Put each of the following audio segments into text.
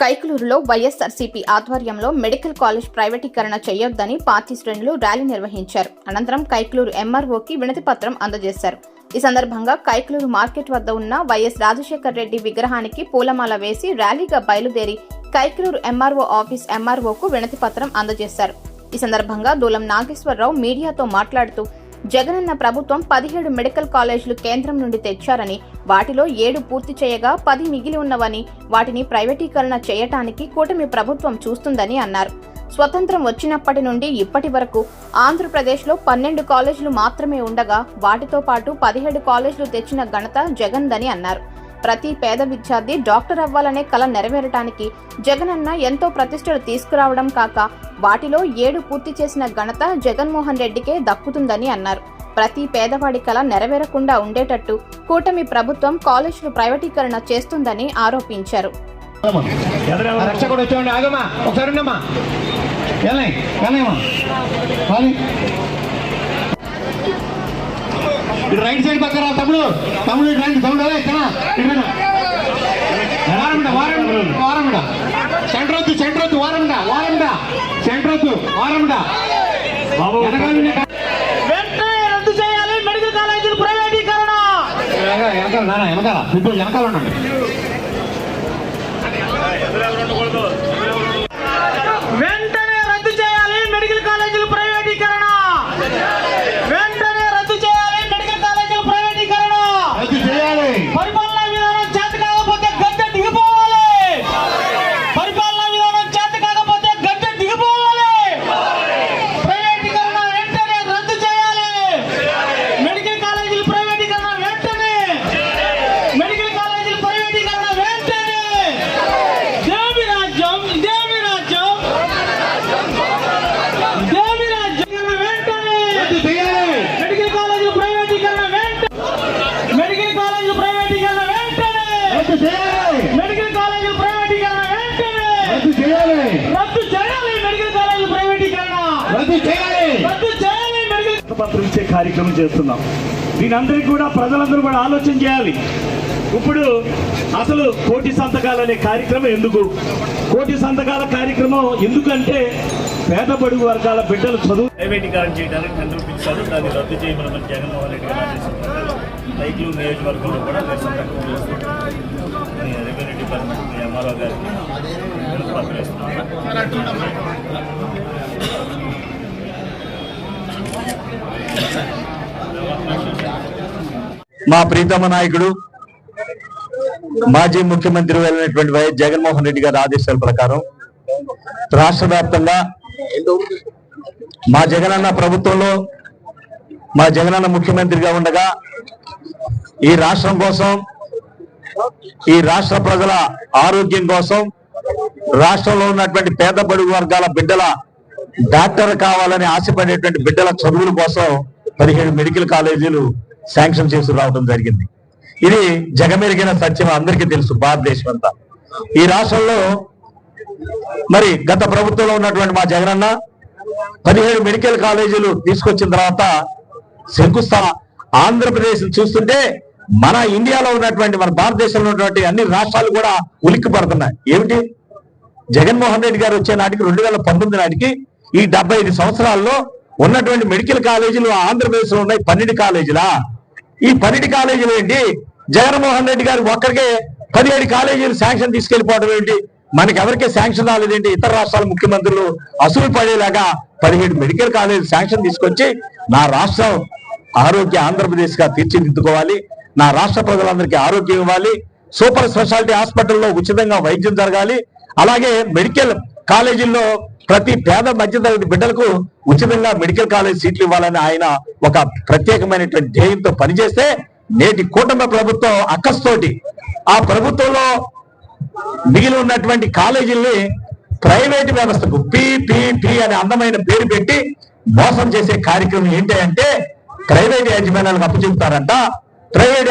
కైకలూరులో వైఎస్ఆర్సీపీ ఆధ్వర్యంలో medical college ప్రైవేటీకరణ చేయొద్దని పార్టీ శ్రేణులు ర్యాలీ నిర్వహించారు. అనంతరం కైకలూరు ఎంఆర్ఓకి వినతి పత్రం అందజేశారు. ఈ సందర్భంగా కైకలూరు మార్కెట్ వద్ద ఉన్న వైఎస్ రాజశేఖర్ రెడ్డి విగ్రహానికి పూలమాల వేసి ర్యాలీగా బయలుదేరి కైకలూరు ఎంఆర్ఓ ఆఫీస్ ఎంఆర్ఓకు వినతి పత్రం అందజేశారు. ఈ సందర్భంగా దూలం నాగేశ్వరరావు మీడియాతో మాట్లాడుతూ జగనన్న ప్రభుత్వం పదిహేడు మెడికల్ కాలేజీలు కేంద్రం నుండి తెచ్చారని వాటిలో ఏడు పూర్తి చేయగా పది మిగిలి ఉన్నవని వాటిని ప్రైవేటీకరణ చేయటానికి కూటమి ప్రభుత్వం చూస్తుందని అన్నారు. స్వతంత్రం వచ్చినప్పటి నుండి ఇప్పటి వరకు ఆంధ్రప్రదేశ్లో పన్నెండు కాలేజీలు మాత్రమే ఉండగా వాటితో పాటు పదిహేడు కాలేజీలు తెచ్చిన ఘనత జగన్దని అన్నారు. ప్రతి పేద విద్యార్థి డాక్టర్ అవ్వాలనే కల నెరవేరటానికి జగనన్న ఎంతో ప్రతిష్టలు తీసుకురావడం కాక వాటిలో ఏడు పూర్తి చేసిన ఘనత జగన్మోహన్ రెడ్డికే దక్కుతుందని అన్నారు. ప్రతి పేదవాడి కల నెరవేరకుండా ఉండేటట్టు కూటమి ప్రభుత్వం కాలేజీలు ప్రైవేటీకరణ చేస్తుందని ఆరోపించారు. ఇటు రైట్ సైడ్ పక్కన రా తమ్ముడు. తమ్ముడు ఇటు రండి తమ్ముడు ఇక్కడ ఇక్కడ వారముండ వారముండ వారముండ. సెంటర్ వద్దు సెంటర్ వద్దు వారముండ వారముండ. సెంటర్ వద్దు వారముండ. బాబు. వెనకాల నుండి వెంటనే రద్దు చేయాలి. మెడికల్ కాలేజీలు ప్రైవేటీకరణ. వెనకాల. వెనకాల ఇప్పుడు ఉండండి ఇచ్చే కార్యక్రమం చేస్తున్నాం. దీనందరికీ కూడా ప్రజలందరూ కూడా ఆలోచన చేయాలి. ఇప్పుడు అసలు కోటి సంతకాలు అనే కార్యక్రమం ఎందుకు? కోటి సంతకాల కార్యక్రమం ఎందుకంటే పేద బడుగు వర్గాల బిడ్డలు చదువు ప్రైవేటీకరణ చేయడానికి టెండర్ పిలిచారు. దాన్ని రద్దు చేయమని మన జగన్మోహన్ రెడ్డి గారు ఆదేశించారు. రైతులు నియోజకవర్గంలో కూడా నిరసన వ్యక్తం చేస్తున్నారు రెవెన్యూ డిపార్ట్మెంట్ ఎంఆర్ఓ గారికి వినతి పత్రం ఇస్తున్నాను. మా ప్రీతమ నాయకుడు మాజీ ముఖ్యమంత్రి వెళ్ళినటువంటి వైఎస్ జగన్మోహన్ రెడ్డి గారి ఆదేశాల ప్రకారం రాష్ట్ర వ్యాప్తంగా మా జగనన్న ప్రభుత్వంలో మా జగనన్న ముఖ్యమంత్రిగా ఉండగా ఈ రాష్ట్రం కోసం ఈ రాష్ట్ర ప్రజల ఆరోగ్యం కోసం రాష్ట్రంలో ఉన్నటువంటి పేద బడుగు వర్గాల బిడ్డల డాక్టర్ కావాలని ఆశపడేటువంటి బిడ్డల చదువుల కోసం పదిహేడు మెడికల్ కాలేజీలు శాంక్షన్ చేసి రావడం జరిగింది. ఇది జగమెరిగిన సత్యం అందరికీ తెలుసు భారతదేశం అంతా. ఈ రాష్ట్రంలో మరి గత ప్రభుత్వంలో ఉన్నటువంటి మా జగనన్న పదిహేడు మెడికల్ కాలేజీలు తీసుకొచ్చిన తర్వాత శంకుస్థాన ఆంధ్రప్రదేశ్ చూస్తుంటే మన ఇండియాలో ఉన్నటువంటి మన భారతదేశంలో ఉన్నటువంటి అన్ని రాష్ట్రాలు కూడా ఉలిక్కి పడుతున్నాయి ఏమిటి? జగన్మోహన్ రెడ్డి గారు వచ్చే నాటికి రెండు వేల పంతొమ్మిది నాటికి ఈ డెబ్బై ఐదు సంవత్సరాల్లో ఉన్నటువంటి మెడికల్ కాలేజీలు ఆంధ్రప్రదేశ్లో ఉన్నాయి పన్నెండు కాలేజీలా? ఈ పన్నెండు కాలేజీలు ఏంటి? జగన్మోహన్ రెడ్డి గారు ఒక్కరికే పదిహేడు కాలేజీలు శాంక్షన్ తీసుకెళ్ళిపోవడం ఏంటి? మనకి ఎవరికే శాంక్షన్ రాలేదేంటి ఇతర రాష్ట్రాల ముఖ్యమంత్రులు అసూలు పడేలాగా పదిహేడు మెడికల్ కాలేజీలు శాంక్షన్ తీసుకొచ్చి నా రాష్ట్రం ఆరోగ్య ఆంధ్రప్రదేశ్గా తీర్చిదిద్దుకోవాలి. నా రాష్ట్ర ప్రజలందరికీ ఆరోగ్యం ఇవ్వాలి. సూపర్ స్పెషాలిటీ హాస్పిటల్లో ఉచితంగా వైద్యం జరగాలి. అలాగే మెడికల్ కాలేజీల్లో ప్రతి పేద మధ్యతరగతి బిడ్డలకు ఉచితంగా మెడికల్ కాలేజ్ సీట్లు ఇవ్వాలని ఆయన ఒక ప్రత్యేకమైనటువంటి ధ్యేయంతో పనిచేస్తే నేటి కూటమి ప్రభుత్వం అక్కస్తోటి ఆ ప్రభుత్వంలో మిగిలి ఉన్నటువంటి కాలేజీల్ని ప్రైవేట్ వ్యవస్థకు పిపిపి అనే అందమైన పేరు పెట్టి మోసం చేసే కార్యక్రమం ఏంటి అంటే ప్రైవేట్ యాజమాన్యాలకు అప్పచెబుతారంట. ప్రైవేట్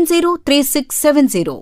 703670.